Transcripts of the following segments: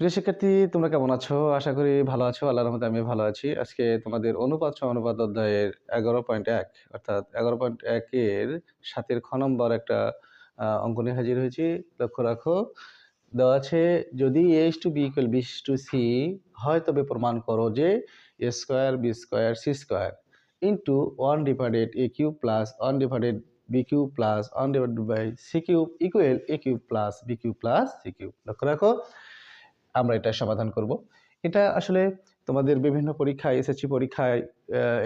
প্রিয় শিক্ষার্থী, তোমরা কেমন আছো? আশা করি ভালো আছো। আল্লাহর রহমতে আমি ভালো আছি। আজকে তোমাদের অনুপাত অনুপাত অধ্যায়ের এগারো পয়েন্ট এক, অর্থাৎ এগারো পয়েন্ট একের সাতের খ নম্বর একটা অঙ্ক নিয়ে হাজির হয়েছি। লক্ষ্য রাখো, দেওয়া আছে, যদি a to b equal b to c হয়, তবে প্রমাণ করো যে a square b square c square into one divided a cube plus one divided b cube plus one divided by c cube equal a cube plus b cube plus c cube লক্ষ্য রাখো আমরা এটা সমাধান করব। এটা আসলে তোমাদের বিভিন্ন পরীক্ষায়, এসএসসি পরীক্ষায়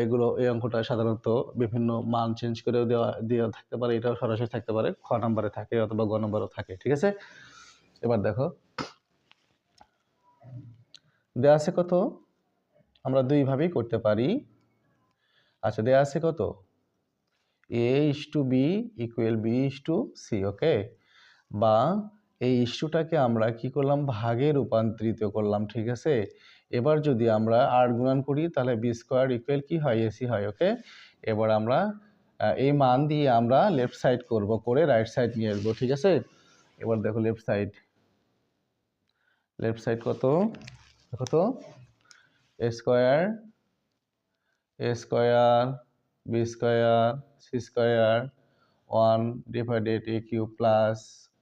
এগুলো, এই অঙ্কটা সাধারণত বিভিন্ন মান চেঞ্জ করেও দেওয়া দেওয়া থাকতে পারে। এটাও সরাসরি থাকতে পারে। খ নম্বরে থাকে অথবা গ নম্বরেও থাকে, ঠিক আছে? এবার দেখো। দেয়া আছে কত? আমরা দুইভাবেই করতে পারি। আচ্ছা দেয়া আছে কত? A is to b equal b is to c okay বা এই ইস্যুটাকে আমরা কি করলাম? ভাগে রূপান্তরিত করলাম, ঠিক আছে? এবার যদি আমরা আট গুণন করি, তাহলে বি স্কোয়ার ইকুয়াল কি হয়? এসি হয় ওকে এবার আমরা এই মান দিয়ে আমরা লেফট সাইড করব, করে রাইট সাইড নিয়ে আসব, ঠিক আছে? এবার দেখো লেফট সাইড লেফট সাইড কত? দেখো তো a square a square b square c square one divided a cube plus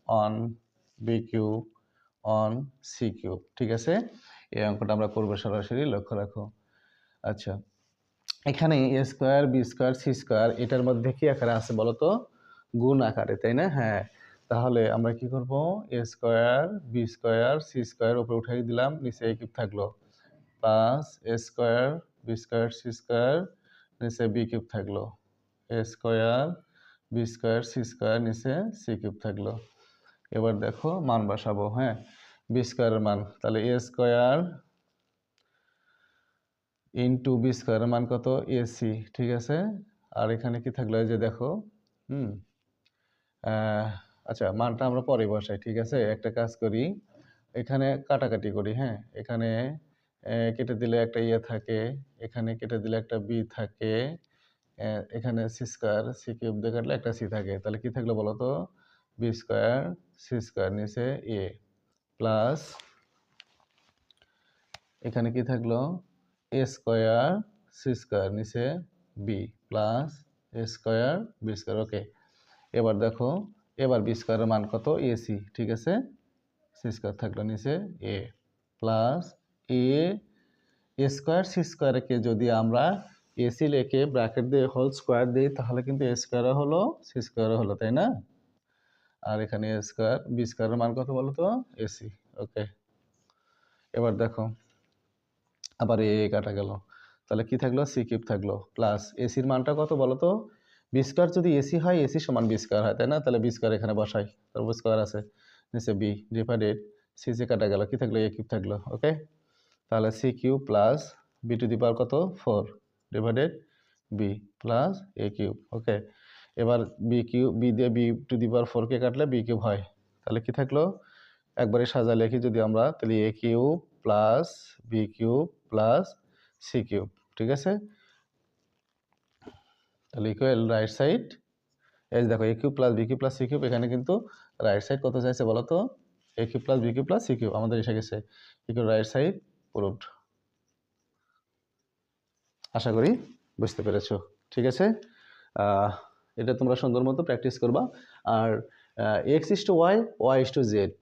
one b cube on c cube ঠিক আছে? এই অঙ্কটা আমরা করব সরাসরি, লক্ষ্য রাখো। আচ্ছা এখানে a square b square c square এটার মধ্যে কি আকারে আছে বলো তো গুণ আকারে, তাই না? হ্যাঁ তাহলে আমরা কি করব? A square b square c square উপরে উঠাই দিলাম, নিচে এ কিউব থাকল। Plus a square b square c square নিচে বি কিউব থাকল। A square b square c square নিচে সি কিউব থাকল। এবার দেখো মান বসাবো হ্যাঁ? বি স্কোয়ারের মান, তাহলে এ স্কোয়ার ইন্টু বি স্কোয়ারের মান কত? এসি ঠিক আছে? আর এখানে কি থাকল? যে দেখো, হুম? আচ্ছা মানটা আমরা পরে বসাই, ঠিক আছে? একটা কাজ করি, এখানে কাটাকাটি করি হ্যাঁ? এখানে কেটে দিলে একটা ইয়ে থাকে, এখানে কেটে দিলে একটা বি থাকে এখানে সি স্কোয়ার সি কিউব দিয়ে কাটলে একটা সি থাকে, তাহলে কি থাকল বলো তো? বি স্কোয়ার সি স্কোয়ার নিচে এ প্লাস এখানে কি থাকল? এ স্কোয়ার সি স্কোয়ার নিচে b plus a square b square okay এবার দেখো, এবার বি স্কোয়ারের মান কত? এসি ঠিক আছে? সি স্কোয়ার থাকল নিচে a plus a a square c স্কোয়ারকে যদি আমরা এসি লেখে ব্র্যাকেট দিয়ে হোল স্কোয়ার দিই, তাহলে কিন্তু এ স্কোয়ারও হলো সি স্কোয়ারও হলো, তাই না? আর এখানে এ স্কোয়ার বি স্কোয়ারের মান কত বলো তো? এসি ওকে এবার দেখো, আবার এ কাটা গেল। তাহলে কি থাকল? সি কিউব থাকল। প্লাস এসির মানটা কত বলো তো? বি স্কোয়ার যদি এসি হয় এসি সমান বি স্কোয়ার হয়, তাই না? তাহলে বি স্কোয়ার এখানে বসাই। তারপর স্কোয়ার আছে। নিচে বি ডিভাইডেড সি সি কাটা গেল, কি থাকল? এ কিউব থাকল ওকে তাহলে c cube plus b to the power কত? Four divided b plus a cube okay এবার বি কিউ বি দিয়ে বি টু দি পাওয়ার ফোরকে কাটলে বি কিউব হয়। তাহলে কি থাকল? একবারে সাজা লিখি যদি আমরা, তাহলে a cube plus b cube plus c cube, ঠিক আছে? তাহলে ইকুয়াল রাইট সাইড এই দেখো a cube plus b cube plus c cube, এখানে কিন্তু রাইট সাইড কত চাইছে বলো তো? A cube plus b cube plus c cube, আমাদের এসে গেছে। ইকুয়াল রাইট সাইড প্রুভড আশা করি বুঝতে পেরেছ, ঠিক আছে? এটা তোমরা সুন্দর মতো প্র্যাকটিস করবা। আর x is to y y is to z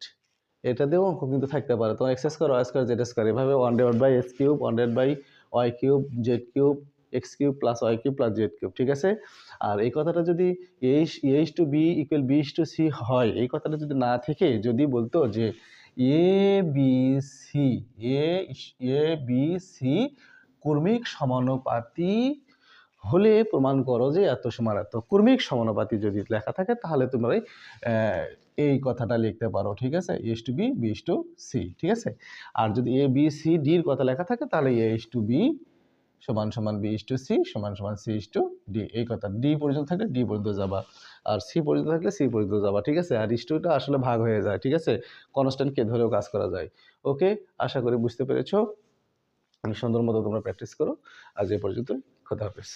এটা দিয়েও অঙ্ক কিন্তু থাকতে পারে। তোমার x square y square z square এভাবে one divide by x cube one divide by y cube z cube x cube plus y cube plus z cube ঠিক আছে? আর এই কথাটা যদি H H to b equal b to c হয়, এই কথাটা যদি না থেকে যদি বলতো যে a b c a a b c কর্মিক সমানুপাতি হলে প্রমাণ করো যে এত সমান এত কর্মিক সমানুপাতি যদি লেখা থাকে তাহলে তোমরা এই, কথাটা লিখতে পারো ঠিক আছে? Is to b b to c ঠিক আছে? আর যদি এ বি সি ডির কথা লেখা থাকে তাহলে এ ইস টু বি সমান সমান বি ইস টু সি সমান সমান সি ইস টু ডি এই কথা। ডি পর্যন্ত থাকলে ডি পর্যন্ত যাবা আর সি পর্যন্ত থাকলে সি পর্যন্ত যাবা ঠিক আছে? আর ইস টুটা আসলে ভাগ হয়ে যায় ঠিক আছে? কনস্ট্যান্টকে ধরেও কাজ করা যায় ওকে আশা করি বুঝতে পেরেছ। সুন্দর মতো তোমরা প্র্যাকটিস করো। আজ এ পর্যন্ত খোদা হাফেজ।